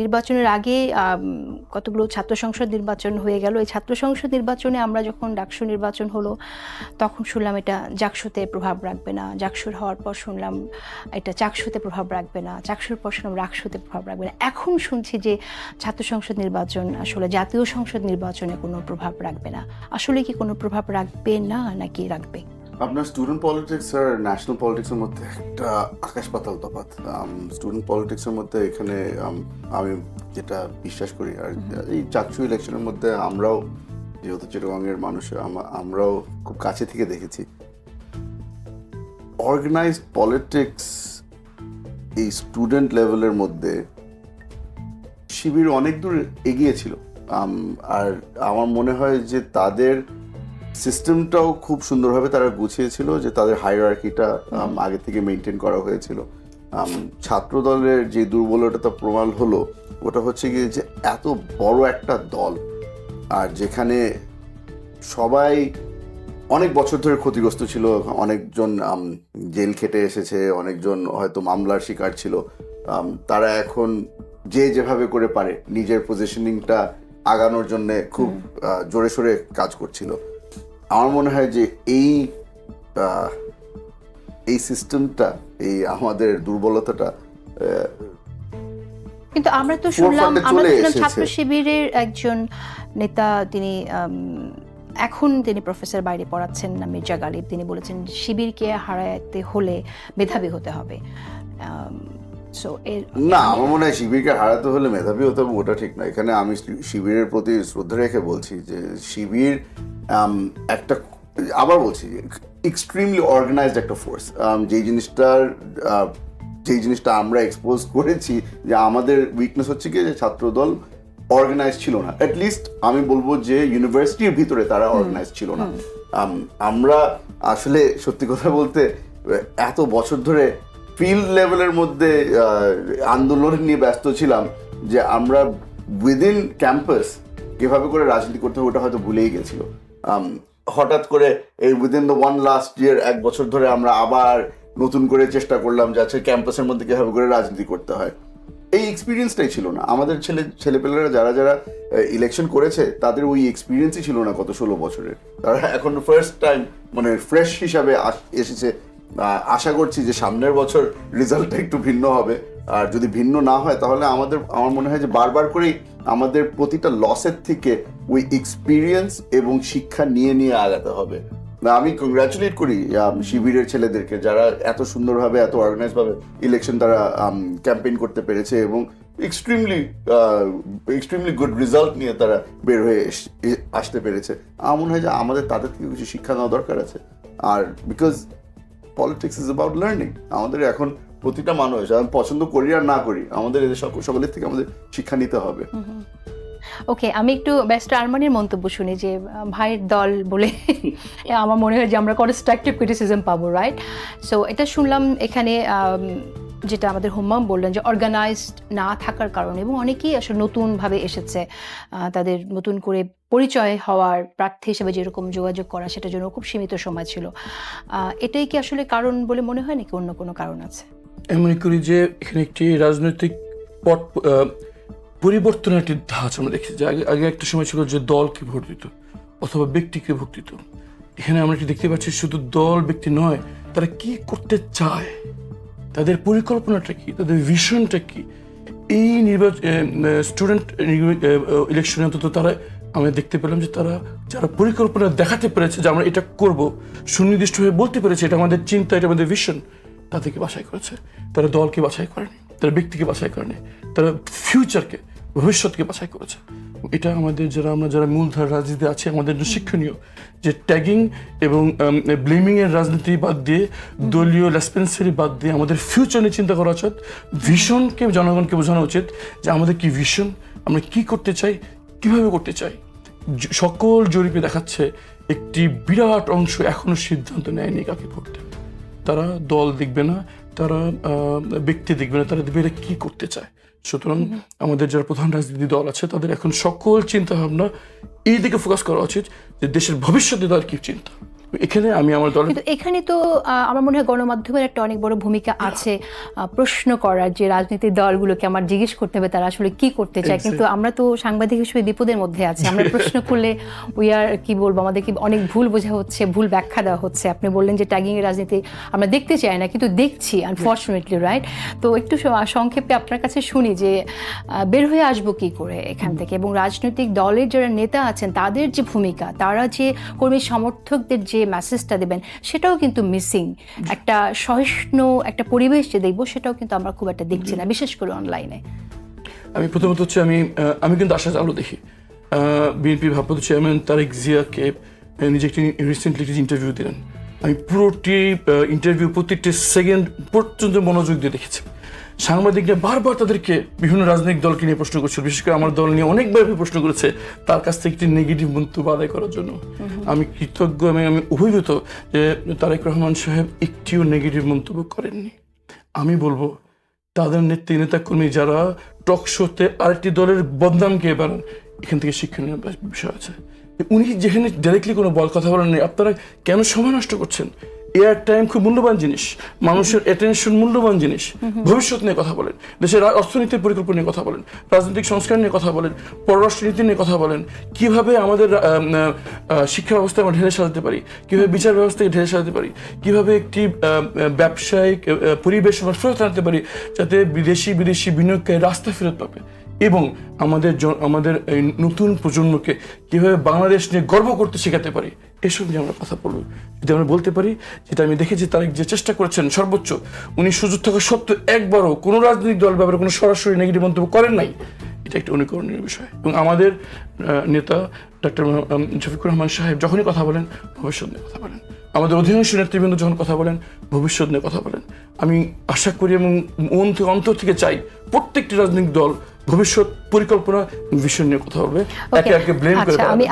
নির্বাচনের আগে কতগুলো ছাত্র সংসদ নির্বাচন হয়ে গেল। এই ছাত্র সংসদ নির্বাচনে আমরা যখন ডাকসু নির্বাচন হলো, তখন শুনলাম এটা জাকসুতে প্রভাব রাখবে না। জাকসুর হওয়ার পর শুনলাম এটা চাকসুতে প্রভাব রাখবে না। চাকসুর পর শুনলাম রাকসুতে প্রভাব রাখবে না। এখন শুনছি যে ছাত্র সংসদ নির্বাচন, আসলে জাতীয় সংসদ নির্বাচনে কোনো প্রভাব রাখবে না। আসলে কি কোনো প্রভাব রাখবে না, নাকি রাখবে? আপনার স্টুডেন্ট পলিটিক্স আর ন্যাশনাল পলিটিক্সের মধ্যে একটা আকাশ পাতাল তফাৎ। স্টুডেন্ট পলিটিক্সের মধ্যে এখানে আমি যেটা বিশ্বাস করি আর এই চাকসু ইলেকশনের মধ্যে আমরাও যেহেতু চিরগঙ্গের মানুষ আমরাও খুব কাছে থেকে দেখেছি। অর্গানাইজড পলিটিক্স এই স্টুডেন্ট লেভেলের মধ্যে শিবির অনেক দূর এগিয়েছিল আর আমার মনে হয় যে তাদের সিস্টেমটাও খুব সুন্দরভাবে তারা গুছিয়েছিল যে তাদের হায়ারার্কিটা আগে থেকে মেনটেন করা হয়েছিল। ছাত্র দলের যে দুর্বলতা প্রমাণ হলো ওটা হচ্ছে গিয়ে যে এত বড় একটা দল আর যেখানে সবাই অনেক বছর ধরে ক্ষতিগ্রস্ত ছিল অনেকজন জেল খেটে এসেছে অনেকজন হয়তো মামলার শিকার ছিল তারা এখন যে যেভাবে করে পারে নিজের পজিশনিংটা আগানোর জন্য খুব জোরে সোরে কাজ করছিল। আমার মনে হয় যে এই এই সিস্টেমটা এই আমাদের দুর্বলতাটা কিন্তু আমরা তো শুনলাম আমরা শুনলাম ছাত্র শিবিরের একজন নেতা তিনি এখন তিনি প্রফেসর বাইরে পড়াচ্ছেন না মির্জা গালিব। তিনি বলেছেন শিবিরকে হারাতে হলে মেধাবী হতে হবে। এর না আমার মনে হয় শিবিরকে হারাতে হলে মেধাবী হতে হবে ওটা ঠিক না। এখানে আমি শিবিরের প্রতি শ্রদ্ধা রেখে বলছি যে শিবির একটা আবার বলছি এক্সট্রিমলি অর্গানাইজড একটা ফোর্স যেই জিনিসটার যেই জিনিসটা আমরা এক্সপোজ করেছি যে আমাদের উইকনেস হচ্ছে কি যে ছাত্রদল অর্গানাইজ ছিল না। লিস্ট আমি বলব যে ইউনিভার্সিটির ভিতরে তারা অর্গানাইজ ছিল না। আমরা আসলে সত্যি কথা বলতে এত বছর ধরে ফিল্ড লেভেলের মধ্যে আন্দোলন নিয়ে ব্যস্ত ছিলাম যে আমরা উইদিন ক্যাম্পাস কীভাবে করে রাজনীতি করতে হবে ওটা হয়তো ভুলেই গেছিল। হঠাৎ করে এই within the one last year এক বছর ধরে আমরা আবার নতুন করে চেষ্টা করলাম যে আচ্ছা ক্যাম্পাসের মধ্যে কীভাবে করে রাজনীতি করতে হয়। এই এক্সপিরিয়েন্সটাই ছিল না। আমাদের ছেলে, ছেলেপেলেরা যারা যারা ইলেকশন করেছে, তাদের ওই এক্সপিরিয়েন্সই ছিল না গত ষোলো বছরের। তারা এখন ফার্স্ট টাইম মানে ফ্রেশ হিসাবে এসেছে আশা করছি যে সামনের বছর রেজাল্টটা একটু ভিন্ন হবে। আর যদি ভিন্ন না হয়, তাহলে আমাদের, আমার মনে হয় যে বারবার করেই আমাদের প্রতিটা লসের থেকে ওই এক্সপিরিয়েন্স এবং শিক্ষা নিয়ে নিয়ে আগাতে হবে। আমি কংগ্রাচুলেট করি শিবিরের ছেলেদেরকে যারা এত সুন্দরভাবে, এত অর্গানাইজ ভাবে ইলেকশন তারা ক্যাম্পেইন করতে পেরেছে এবং এক্সট্রিমলি এক্সট্রিমলি গুড রেজাল্ট নিয়ে তারা বের হয়ে আসতে পেরেছে। আমার মনে হয় যে আমাদের, তাদের থেকে কিছু শিক্ষা নেওয়া দরকার আছে। আর because politics is about learning আমাদের এখন প্রতিটা মানুষ, আমি পছন্দ করি আর না করি, আমাদের এদের সকল সকলের থেকে আমাদের শিক্ষা নিতে হবে। ওকে আমি একটু ব্যস্ত আরমানির মন্তব্য শুনি যে, ভাইয়ের দল বলে আমার মনে হয় যে আমরা কনস্ট্রাকটিভ ক্রিটিসিজম পাবো রাইট সো এটা শুনলাম এখানে যেটা আমাদের হোম্মাম বললেন যে অর্গানাইজড না থাকার কারণে এবং অনেকেই আসলে নতুনভাবে এসেছে তাদের নতুন করে পরিচয় হওয়ার প্রার্থী হিসেবে যেরকম যোগাযোগ করা, সেটার জন্য খুব সীমিত সময় ছিল। এটাই কি আসলে কারণ বলে মনে হয় নাকি অন্য কোনো কারণ আছে? আমি মনে করি যে এখানে একটি রাজনৈতিক পট পরিবর্তনের একটি ধাঁচ আমরা দেখি যে আগে আগে একটা সময় ছিল যে দলকে ভোট দিত অথবা ব্যক্তিকে ভোট দিত। এখানে আমরা একটি দেখতে পাচ্ছি শুধু দল ব্যক্তি নয়, তারা কি করতে চায়? তাদের পরিকল্পনাটা কি? তাদের ভিশনটা কি? এই নির্বাচন স্টুডেন্ট ইলেকশনে অন্তত তারা আমি দেখতে পেলাম যে তারা, যারা পরিকল্পনা দেখাতে পেরেছে যে আমরা এটা করব সুনির্দিষ্টভাবে বলতে পেরেছে এটা আমাদের চিন্তা, এটা আমাদের ভিশন তাদেরকে বাছাই করেছে। তারা দলকে বাছাই করেনি, তারা ব্যক্তিকে বাছাই করেনি, তারা ফিউচারকে ভবিষ্যৎকে বাছাই করেছে। এটা আমাদের যারা আমরা যারা মূলধার রাজনীতি আছে আমাদের জন্য শিক্ষণীয় যে ট্যাগিং এবং ব্লেমিং এর রাজনীতি বাদ দিয়ে দলীয় রেসপেন্সারি বাদ দিয়ে আমাদের ফিউচার নিয়ে চিন্তা করা উচিত। ভিশনকে জনগণকে বোঝানো উচিত যে আমাদের কি ভিশন আমরা কি করতে চাই কীভাবে করতে চাই। সকল জরিপে দেখাচ্ছে একটি বিরাট অংশ এখনও সিদ্ধান্ত নেয়নি কাকে ভোট দেবে। তারা দল দেখবে না তারা আহ, ব্যক্তি দেখবে না তারা দেখবে এরা কি করতে চায়। সুতরাং আমাদের যারা প্রধান রাজনীতি দল আছে তাদের এখন সকল চিন্তা ভাবনা এই দিকে ফোকাস করা উচিত যে দেশের ভবিষ্যতে তার কি চিন্তা। এখানে আমি আমার দলের কিন্তু এখানে তো আমার মনে হয় গণমাধ্যমের একটা অনেক বড় ভূমিকা আছে প্রশ্ন করার যে রাজনীতির দলগুলোকে আমার জিজ্ঞেস করতে হবে তারা আসলে কি করতে চায়। কিন্তু আমরা তো সাংবাদিক হিসেবে বিপদের মধ্যে আছি আমরা প্রশ্ন করলে উই আর কি বলব আমাদেরকে অনেক ভুল বোঝা হচ্ছে ভুল ব্যাখ্যা দেওয়া হচ্ছে। আপনি বললেন যে ট্যাগিং এর রাজনীতি আমরা দেখতে চাই না কিন্তু দেখছি আনফর্চুনেটলি রাইট তো একটু সংক্ষেপে আপনার কাছে শুনি যে বের হয়ে আসব কি করে এখান থেকে? এবং রাজনৈতিক দলের যারা নেতা আছেন তাদের যে ভূমিকা তারা যে কর্মী সমর্থকদের যে মেসেজটা দেবেন সেটাও কিন্তু মিসিং একটা সহিষ্ণু একটা পরিবেশ যে দেখব সেটাও কিন্তু আমরা খুব একটা দেখছি না বিশেষ করে অনলাইনে আমি প্রথমত হচ্ছে আমি আমি কিন্তু আশা আলো দেখি। বিএনপি ভারপ্রাপ্ত চেয়ারম্যান তারেক জিয়াকে নিজে একটি রিসেন্টলি একটি ইন্টারভিউ দিলেন। আমি পুরোটি ইন্টারভিউ প্রত্যেকটি সেকেন্ড পর্যন্ত মনোযোগ দিয়ে দেখেছি। সাংবাদিকরা বারবার তাদেরকে বিভিন্ন রাজনৈতিক দলকে নিয়ে প্রশ্ন করছিল। বিশেষ করে আমার দল নিয়ে অনেকবার প্রশ্ন করেছে তার কাছ থেকে একটি নেগেটিভ মন্তব্য আদায় করার জন্য। আমি কৃতজ্ঞ এবং আমি অভিভূত যে তারেক রহমান সাহেব একটিও নেগেটিভ মন্তব্য করেননি। আমি বলব তাদের নেত্রী নেতাকর্মী যারা টক শোতে আরেকটি দলের বদনামকে বাড়ান এখান থেকে শিক্ষণীয় বিষয় আছে। উনি যেখানে ডাইরেক্টলি কোনো বল কথা বলেন নাই আপনারা কেন সময় নষ্ট করছেন? এয়ার টাইম খুব মূল্যবান জিনিস। মানুষের অ্যাটেনশন মূল্যবান জিনিস। ভবিষ্যৎ নিয়ে কথা বলেন। দেশের অর্থনীতির পরিকল্পনা নিয়ে কথা বলেন। রাজনৈতিক সংস্কার নিয়ে কথা বলেন। পররাষ্ট্রনীতি নিয়ে কথা বলেন। কীভাবে আমাদের শিক্ষা ব্যবস্থা আমরা ঢেলে সাজাতে পারি? কীভাবে বিচার ব্যবস্থাকে ঢেলে সাজাতে পারি? কীভাবে একটি ব্যবসায়িক পরিবেশ আমরা ফেরত আনতে পারি? যাতে বিদেশি বিদেশি বিনিয়োগকারী রাস্তা ফেরত পাবে। এবং আমাদের আমাদের এই নতুন প্রজন্মকে কীভাবে বাংলাদেশ নিয়ে গর্ব করতে শেখাতে পারি এসব নিয়ে আমরা কথা বলব। যদি আমরা বলতে পারি, যেটা আমি দেখেছি তারা যে চেষ্টা করেছেন সর্বোচ্চ, উনি সুযোগ থাকা সত্ত্বেও একবারও কোনো রাজনৈতিক দল ব্যাপারে কোনো সরাসরি নেগেটিভ মন্তব্য করেন নাই। এটা একটা অনুকরণীয় বিষয়। এবং আমাদের নেতা ডক্টর শফিকুর রহমান সাহেব যখনই কথা বলেন, ভবিষ্যৎ নিয়ে কথা বলেন। আমাদের অধিকাংশ নেতৃবৃন্দ যখন কথা বলেন, ভবিষ্যৎ নিয়ে কথা বলেন। আমি আশা করি এবং মন থেকে, অন্তর থেকে চাই, প্রত্যেকটি রাজনৈতিক দল ভবিষ্যৎ পরিকল্পনা বিষয় নিয়ে কথা হবে। একে একে ব্লেম করে আচ্ছা আমি